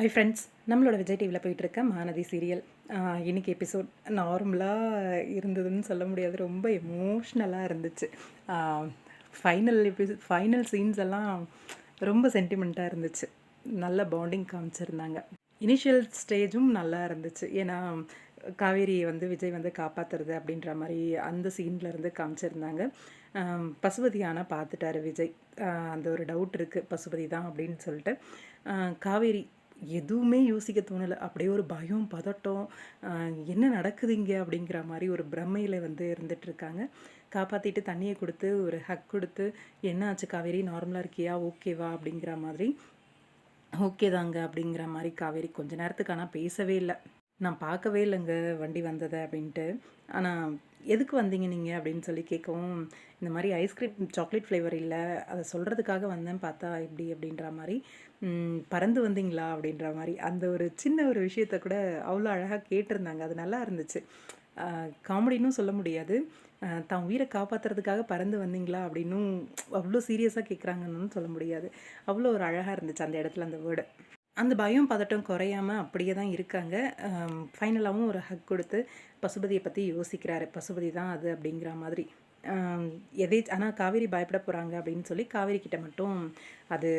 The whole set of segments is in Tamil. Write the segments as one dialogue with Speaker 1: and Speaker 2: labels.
Speaker 1: ஹை ஃப்ரெண்ட்ஸ் நம்மளோட விஜய் டிவியில் போயிட்டுருக்க மானதி சீரியல் இன்றைக்கி எபிசோட் நார்மலாக இருந்ததுன்னு சொல்ல முடியாது. ரொம்ப எமோஷ்னலாக இருந்துச்சு. ஃபைனல் எபிசோ ஃபைனல் சீன்ஸ் எல்லாம் ரொம்ப சென்டிமெண்ட்டாக இருந்துச்சு. நல்ல பாண்டிங் காமிச்சிருந்தாங்க. இனிஷியல் ஸ்டேஜும் நல்லா இருந்துச்சு. ஏன்னா காவேரியை வந்து விஜய் வந்து காப்பாற்றுறது அப்படின்ற மாதிரி அந்த சீன்லேருந்து காமிச்சிருந்தாங்க. பசுபதி ஆனால் பார்த்துட்டாரு விஜய். அந்த ஒரு டவுட் இருக்குது பசுபதி தான் அப்படின்னு சொல்லிட்டு. காவேரி எதுவுமே யோசிக்க தோணலை. அப்படியே ஒரு பயம் பதட்டம் என்ன நடக்குது இங்கே? அப்படிங்கிற மாதிரி ஒரு பிரமையில் வந்து இருந்துகிட்ருக்காங்க காப்பாற்றிட்டு தண்ணியை கொடுத்து ஒரு ஹக் கொடுத்து என்ன ஆச்சு காவேரி? நார்மலாக இருக்கியா? ஓகேவா அப்படிங்கிற மாதிரி. ஓகே தாங்க. அப்படிங்கிற மாதிரி காவேரி கொஞ்ச நேரத்துக்கு ஆனால் பேசவே இல்லை. நான் பார்க்கவே இல்லைங்க வண்டி வந்ததை அப்படின்ட்டு. ஆனால் எதுக்கு வந்தீங்க நீங்கள் அப்படின்னு சொல்லி கேட்கவும் இந்த மாதிரி ஐஸ்கிரீம் சாக்லேட் ஃப்ளேவர் இல்லை அதை சொல்கிறதுக்காக வந்தேன் பார்த்தா இப்படி அப்படின்ற மாதிரி. பறந்து வந்தீங்களா அப்படின்ற மாதிரி. அந்த ஒரு சின்ன ஒரு விஷயத்த கூட அவ்வளோ அழகாக கேட்டிருந்தாங்க. அது நல்லா இருந்துச்சு. காமெடினும் சொல்ல முடியாது. தான் உயிரை காப்பாற்றுறதுக்காக பறந்து வந்தீங்களா அப்படின்னும் அவ்வளோ சீரியஸாக கேட்குறாங்கன்னு சொல்ல முடியாது. அவ்வளோ ஒரு அழகாக இருந்துச்சு அந்த இடத்துல அந்த வேர்டு அந்த பயம் பதட்டம் குறையாமல் அப்படியே தான் இருக்காங்க. ஃபைனலாகவும் ஒரு ஹக் கொடுத்து பசுபதியை பற்றி யோசிக்கிறாரு. பசுபதி தான் அது அப்படிங்கிற மாதிரி. எதே ஆனால் காவேரி பயப்பட போகிறாங்க அப்படின்னு சொல்லி காவேரி கிட்ட மட்டும் அது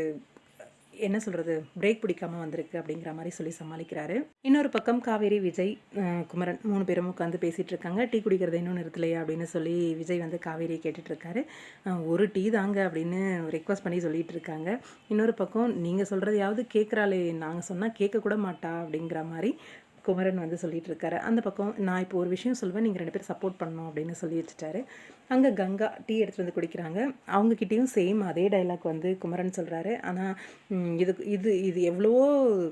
Speaker 1: என்ன சொல்கிறது பிரேக் பிடிக்காமல் வந்திருக்கு அப்படிங்கிற மாதிரி சொல்லி சமாளிக்கிறாரு. இன்னொரு பக்கம் காவேரி விஜய் குமரன் மூணு பேரும் உட்காந்து பேசிகிட்டு இருக்காங்க. டீ குடிக்கிறது இன்னும் நிறுத்தலையா அப்படின்னு சொல்லி விஜய் வந்து காவேரியை கேட்டுட்ருக்காரு ஒரு டீ தாங்க அப்படின்னு ரெக்வஸ்ட் பண்ணி சொல்லிட்டு இருக்காங்க. இன்னொரு பக்கம் நீங்கள் சொல்கிறதையாவது கேட்குறாளே நாங்கள் சொன்னால் கேட்கக்கூட மாட்டா அப்படிங்கிற மாதிரி குமரன் வந்து சொல்லிட்டு இருக்காரு அந்த பக்கம் நான் இப்போ ஒரு விஷயம் சொல்லுவேன் நீங்கள் ரெண்டு பேரும் சப்போர்ட் பண்ணணும் அப்படின்னு சொல்லி வச்சுட்டாரு. அங்கே கங்கா டீ எடுத்துகிட்டு வந்து குடிக்கிறாங்க. அவங்கக்கிட்டேயும் சேம் அதே டைலாக் வந்து குமரன் சொல்கிறாரு ஆனால் இது இது இது எவ்வளவோ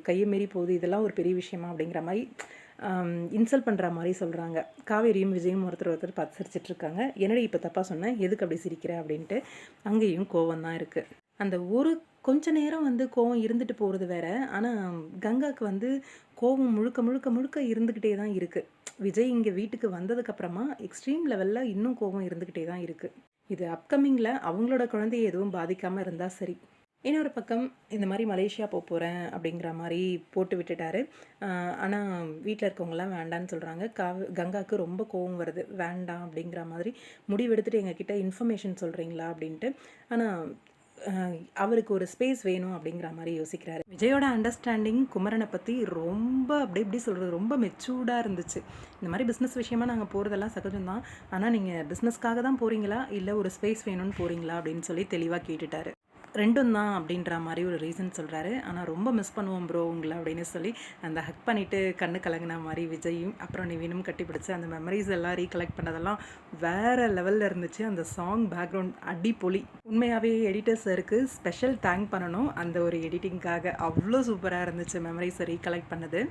Speaker 1: கையை மீறி போகுது இதெல்லாம் ஒரு பெரிய விஷயமா அப்படிங்கிற மாதிரி இன்சல்ட் பண்ணுற மாதிரி சொல்கிறாங்க காவேரியும் விஜயும் ஒருத்தர் ஒருத்தர் பார்த்து சிரிச்சிட்ருக்காங்க என்னடி இப்போ தப்பாக சொன்னேன் எதுக்கு அப்படி சிரிக்கிற? அப்படின்ட்டு அங்கேயும் கோவம் தான் இருக்குது அந்த ஒரு கொஞ்ச நேரம் வந்து கோவம் இருந்துட்டு போகிறது வேற. ஆனால் கங்காவுக்கு வந்து கோவம் முழுக்க முழுக்க முழுக்க இருந்துக்கிட்டே தான் இருக்குது விஜய் இங்கே வீட்டுக்கு வந்ததுக்கப்புறமா எக்ஸ்ட்ரீம் லெவலில் இன்னும் கோவம் இருந்துக்கிட்டே தான் இருக்குது இது அப்கமிங்கில் அவங்களோட குழந்தைய எதுவும் பாதிக்காமல் இருந்தால் சரி. இன்னொரு பக்கம் இந்த மாதிரி மலேசியா போக போகிறேன் அப்படிங்கிற மாதிரி போட்டு விட்டுட்டாரு. ஆனால் வீட்டில் இருக்கவங்களாம் வேண்டான்னு சொல்கிறாங்க கா கங்காவுக்கு ரொம்ப கோவம் வருது. வேண்டாம் அப்படிங்கிற மாதிரி முடிவெடுத்துட்டு எங்ககிட்ட இன்ஃபர்மேஷன் சொல்கிறீங்களா அப்படின்ட்டு. ஆனால் அவருக்கு ஒரு ஸ்பேஸ் வேணும் அப்படிங்கிற மாதிரி யோசிக்கிறாரு. விஜயோட அண்டர்ஸ்டாண்டிங் குமரனை பற்றி ரொம்ப அப்படி இப்படி சொல்கிறது ரொம்ப மெச்சூர்டாக இருந்துச்சு. இந்த மாதிரி பிஸ்னஸ் விஷயமா நாங்கள் போகிறதெல்லாம் சகஜம்தான். ஆனால் நீங்கள் பிஸ்னஸ்க்காக தான் போகிறீங்களா இல்லை ஒரு ஸ்பேஸ் வேணும்னு போகிறீங்களா அப்படின்னு சொல்லி தெளிவாக கேட்டுட்டாரு. ரெண்டும் தான் அப்படின்ற மாதிரி ஒரு ரீசன் சொல்கிறாரு ஆனால் ரொம்ப மிஸ் பண்ணுவோம் ப்ரோ உங்களை அப்படின்னு சொல்லி அந்த ஹக் பண்ணிவிட்டு கண்ணு கலங்கின மாதிரி விஜயும் அப்புறம் நிவினும் கட்டி பிடிச்சி அந்த மெமரிஸ் எல்லாம் ரீகலெக்ட் பண்ணதெல்லாம் வேறு லெவலில் இருந்துச்சு. அந்த சாங் பேக்ரவுண்ட் அடிப்பொலி உண்மையாகவே எடிட்டர் சருக்கு ஸ்பெஷல் தேங்க் பண்ணணும். அந்த ஒரு எடிட்டிங்காக அவ்வளோ சூப்பராக இருந்துச்சு மெமரிஸை ரீகலெக்ட் பண்ணது.